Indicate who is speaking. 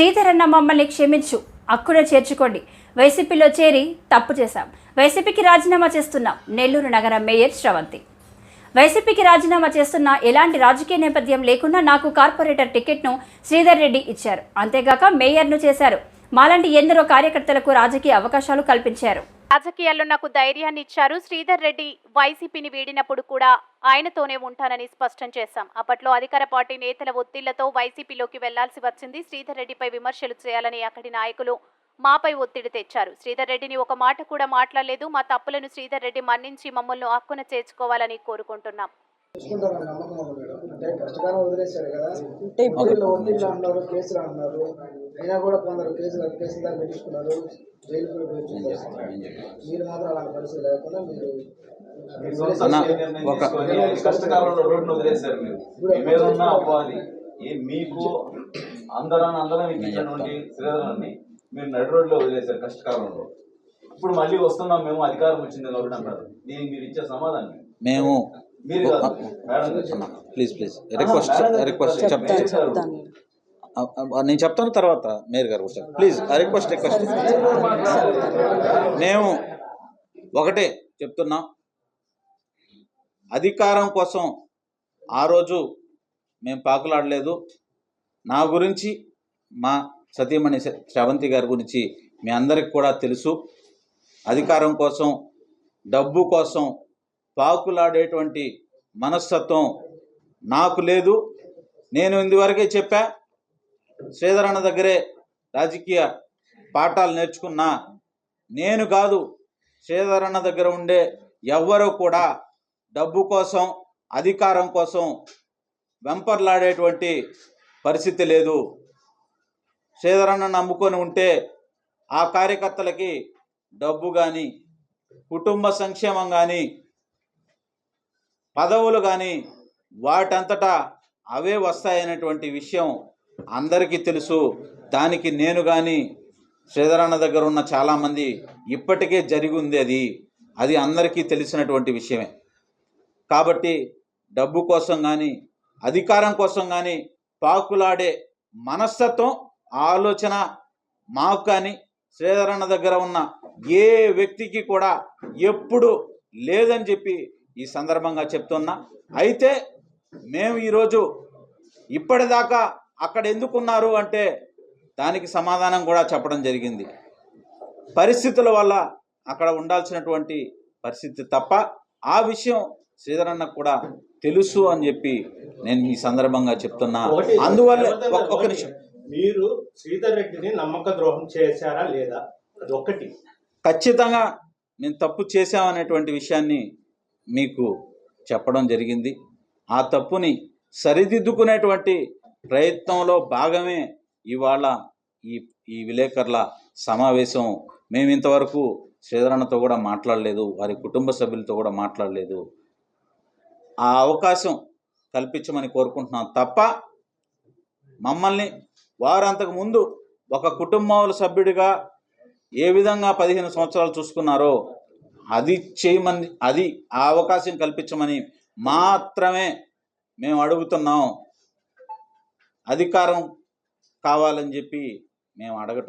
Speaker 1: శ్రీధరన్న మమ్మల్ని క్షమించు. అక్కున చేర్చుకోండి. వైసీపీలో చేరి తప్పు చేశాం. వైసీపీకి రాజీనామా చేస్తున్నాం. నెల్లూరు నగర మేయర్ శ్రవంతి. వైసీపీకి రాజీనామా చేస్తున్న ఎలాంటి రాజకీయ నేపథ్యం లేకుండా నాకు కార్పొరేటర్ టికెట్ను శ్రీధర్ రెడ్డి ఇచ్చారు. అంతేగాక మేయర్ను చేశారు. మాలాంటి ఎందరో కార్యకర్తలకు రాజకీయ అవకాశాలు కల్పించారు.
Speaker 2: రాజకీయాల్లో నాకు ధైర్యాన్ని ఇచ్చారు. శ్రీధర్ రెడ్డి వైసీపీని వీడినప్పుడు కూడా ఆయనతోనే ఉంటానని స్పష్టం చేశాం. అప్పట్లో అధికార పార్టీ నేతల ఒత్తిళ్ళతో వైసీపీలోకి వెళ్ళాల్సి వచ్చింది. శ్రీధర్ రెడ్డిపై విమర్శలు చేయాలని అక్కడి నాయకులు మాపై ఒత్తిడి తెచ్చారు. శ్రీధర్ రెడ్డిని ఒక మాట కూడా మాట్లాడలేదు. మా తప్పులను శ్రీధర్ రెడ్డి మన్నించి మమ్మల్ని హక్కున చేర్చుకోవాలని కోరుకుంటున్నాం.
Speaker 3: అంటే కేసులు అన్నారు. అయినా కూడా కొందరు కేసులు కేసులు దాకా పెట్టించుకున్నారు. జైలు కూడా పెట్టించుకున్నారు మీరు మాత్రం అలాంటి పరిస్థితి లేకుండా మీరు
Speaker 4: ఒక కష్టకాలంలో వదిలేశారు మీరు. ఉన్న ఈ మీకు అందరం అందరం ఇచ్చినటువంటి శ్రీధరాన్ని మీరు నడి రోడ్లో వదిలేశారు కష్టకాలంలో. ఇప్పుడు మళ్ళీ వస్తున్నాం మేము అధికారం వచ్చింది కాబట్టి అంటారు దీనికి మీరు ఇచ్చే సమాధానం?
Speaker 5: మేము ప్లీజ్ ప్లీజ్ రిక్వెస్ట్ రిక్వెస్ట్. చెప్తాను. నేను చెప్తాను తర్వాత మేయర్ గారు కూడా ప్లీజ్ రిక్వెస్ట్ రిక్వెస్ట్ మేము ఒకటే చెప్తున్నాం. అధికారం కోసం ఆ రోజు మేము పాకులాడలేదు. నా గురించి మా సతీమణి శ్రవంతి గారి గురించి మీ అందరికి కూడా తెలుసు. అధికారం కోసం డబ్బు కోసం పాకులాడేటువంటి మనస్తత్వం నాకు లేదు. నేను ఇందువరకే చెప్పా శ్రీధరన్న దగ్గరే రాజకీయ పాఠాలు నేర్చుకున్నా. నేను కాదు శ్రీధరన్న దగ్గర ఉండే ఎవ్వరూ కూడా డబ్బు కోసం అధికారం కోసం వెంపర్లాడేటువంటి పరిస్థితి లేదు. శ్రీధరన్న నమ్ముకొని ఉంటే ఆ కార్యకర్తలకి డబ్బు కానీ కుటుంబ సంక్షేమం కానీ పదవులు కానీ వాటంతటా అవే వస్తాయనేటువంటి విషయం అందరికీ తెలుసు. దానికి నేను కానీ శ్రీధరన్న దగ్గర ఉన్న చాలామంది ఇప్పటికే జరిగి ఉంది అది. అది అందరికీ తెలిసినటువంటి విషయమే. కాబట్టి డబ్బు కోసం కానీ అధికారం కోసం కానీ పాకులాడే మనస్తత్వం ఆలోచన మాకు కానీ శ్రీధరన్న దగ్గర ఉన్న ఏ వ్యక్తికి కూడా ఎప్పుడు లేదని చెప్పి ఈ సందర్భంగా చెప్తున్నా. అయితే మేము ఈరోజు ఇప్పటిదాకా అక్కడ ఎందుకున్నారు అంటే దానికి సమాధానం కూడా చెప్పడం జరిగింది. పరిస్థితుల వల్ల అక్కడ ఉండాల్సినటువంటి పరిస్థితి తప్ప ఆ విషయం శ్రీధరన్న కూడా తెలుసు అని చెప్పి నేను ఈ సందర్భంగా చెప్తున్నా. అందువల్ల ఒక-. నిమిషం.
Speaker 6: మీరు శ్రీధర్ రెడ్డిని నమ్మక ద్రోహం చేశారా లేదా? అది ఒకటి
Speaker 5: ఖచ్చితంగా నేను తప్పు చేశామనేటువంటి విషయాన్ని మీకు చెప్పడం జరిగింది. ఆ తప్పుని సరిదిద్దుకునేటువంటి ప్రయత్నంలో భాగమే ఇవాళ ఈ ఈ విలేకరుల సమావేశం. మేము ఇంతవరకు శ్రీధరణతో కూడా మాట్లాడలేదు వారి కుటుంబ సభ్యులతో కూడా మాట్లాడలేదు. ఆ అవకాశం కల్పించమని కోరుకుంటున్నాం తప్ప మమ్మల్ని వారు అంతకు ముందు ఒక కుటుంబంలో సభ్యుడిగా ఏ విధంగా పదిహేను సంవత్సరాలు చూసుకున్నారో అది చేయమని అది ఆ అవకాశం కల్పించమని మాత్రమే మేము అడుగుతున్నాం. అధికారం కావాలని చెప్పి మేము అడగటం